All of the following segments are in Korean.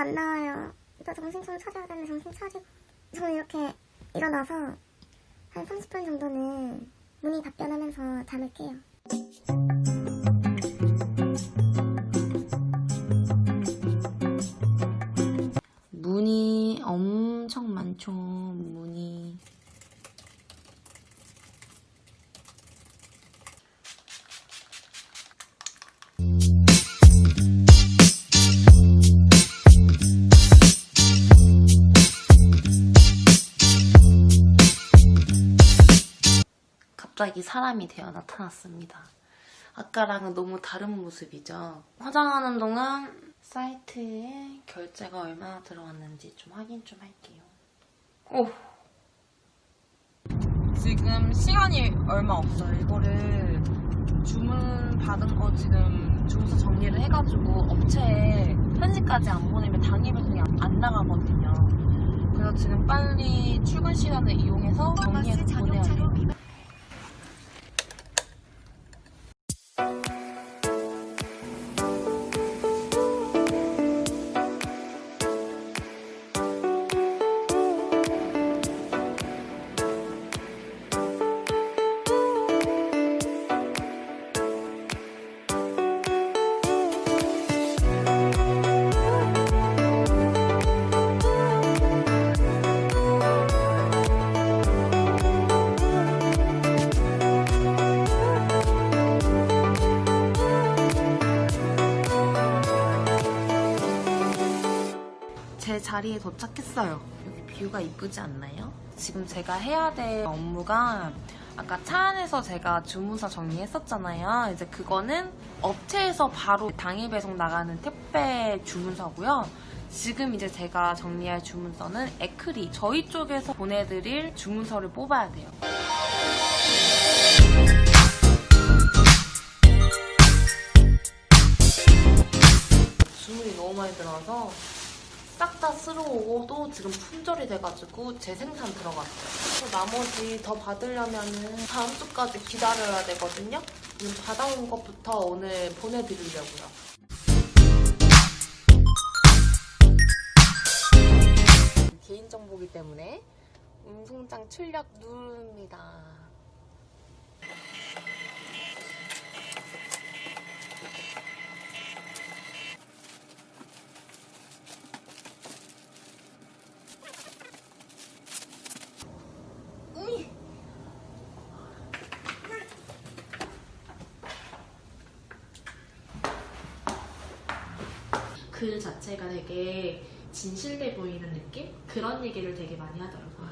안 나와요. 나 정신 좀 차려야 되는데 정신 차리고. 저는 이렇게 일어나서 한 30분 정도는 문이 답변하면서 잠을 깨요. 갑자기 사람이 되어 나타났습니다. 아까랑은 너무 다른 모습이죠. 화장하는 동안 사이트에 결제가 얼마나 들어왔는지 좀 확인 좀 할게요. 오. 지금 시간이 얼마 없어요. 이거를 주문 받은 거 지금 주문서 정리를 해가지고 업체에 편지까지 안 보내면 당일 배송이 안, 안 나가거든요. 그래서 지금 빨리 출근 시간을 이용해서 정리해서 보내야 돼요. 자리에 도착했어요. 여기 뷰가 이쁘지 않나요? 지금 제가 해야 될 업무가 아까 차 안에서 제가 주문서 정리했었잖아요. 이제 그거는 업체에서 바로 당일 배송 나가는 택배 주문서고요. 지금 이제 제가 정리할 주문서는 에크리 저희 쪽에서 보내드릴 주문서를 뽑아야 돼요. 주문이 너무 많이 들어와서 쓸어오고 또 지금 품절이 돼가지고 재생산 들어갔어요. 나머지 더 받으려면은 다음 주까지 기다려야 되거든요. 지금 받아온 것부터 오늘 보내드리려고요. 개인정보기 때문에 운송장 출력 누릅니다. 글 자체가 되게 진실돼 보이는 느낌? 그런 얘기를 되게 많이 하더라고요.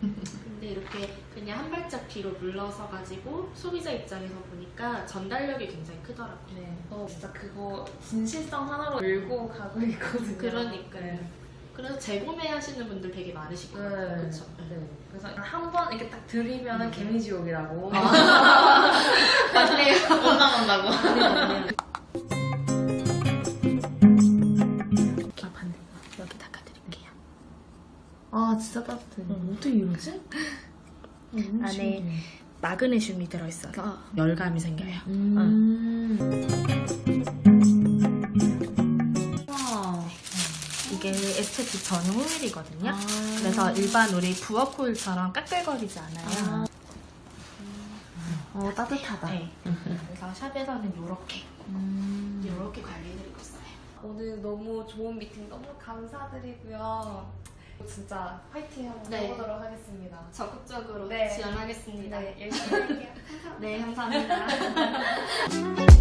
근데 이렇게 그냥 한 발짝 뒤로 물러서 가지고 소비자 입장에서 보니까 전달력이 굉장히 크더라고요. 네. 어, 진짜 그거 진실성 하나로 밀고 가고 있거든요. 그러니까요. 네. 그래서 재구매 하시는 분들 되게 많으실 것 네. 그렇죠? 네. 그래서 한 번 이렇게 딱 들이면 은 개미지옥이라고. 맞네요. 못 나간다고. 아 진짜 따뜻해. 어떻게 이러지? 안에 마그네슘이 들어있어서 열감이 생겨요. 음. 와. 이게 에스테틱 전용 오일이거든요. 아. 그래서 일반 우리 부엌 오일처럼 까끌거리지 않아요. 어 따뜻하다. 네. 그래서 샵에서는 이렇게 음. 이렇게 관리해드리고 있어요. 오늘 너무 좋은 미팅 너무 감사드리고요. 진짜 화이팅 한번 네. 해보도록 하겠습니다. 적극적으로 네. 지원하겠습니다. 네, 열심히 할게요. 네, 감사합니다.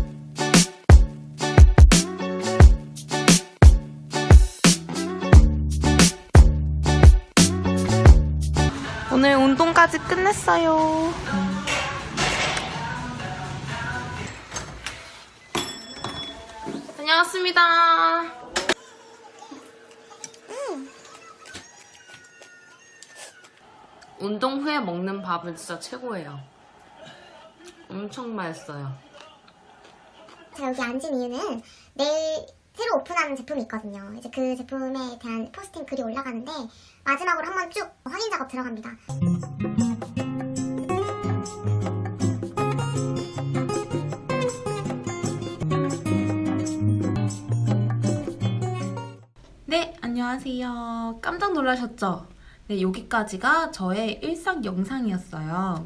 오늘 운동까지 끝냈어요. 다녀왔습니다. 운동 후에 먹는 밥은 진짜 최고예요. 엄청 맛있어요. 제가 여기 앉은 이유는 내일 새로 오픈하는 제품이 있거든요. 이제 그 제품에 대한 포스팅 글이 올라가는데 마지막으로 한번 쭉 확인 작업 들어갑니다. 네, 안녕. 안녕하세요. 깜짝 놀라셨죠? 네, 여기까지가 저의 일상 영상이었어요.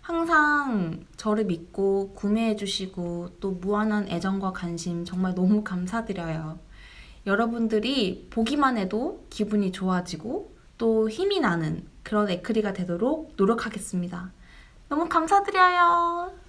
항상 저를 믿고 구매해주시고 또 무한한 애정과 관심 정말 너무 감사드려요. 여러분들이 보기만 해도 기분이 좋아지고 또 힘이 나는 그런 에크리가 되도록 노력하겠습니다. 너무 감사드려요.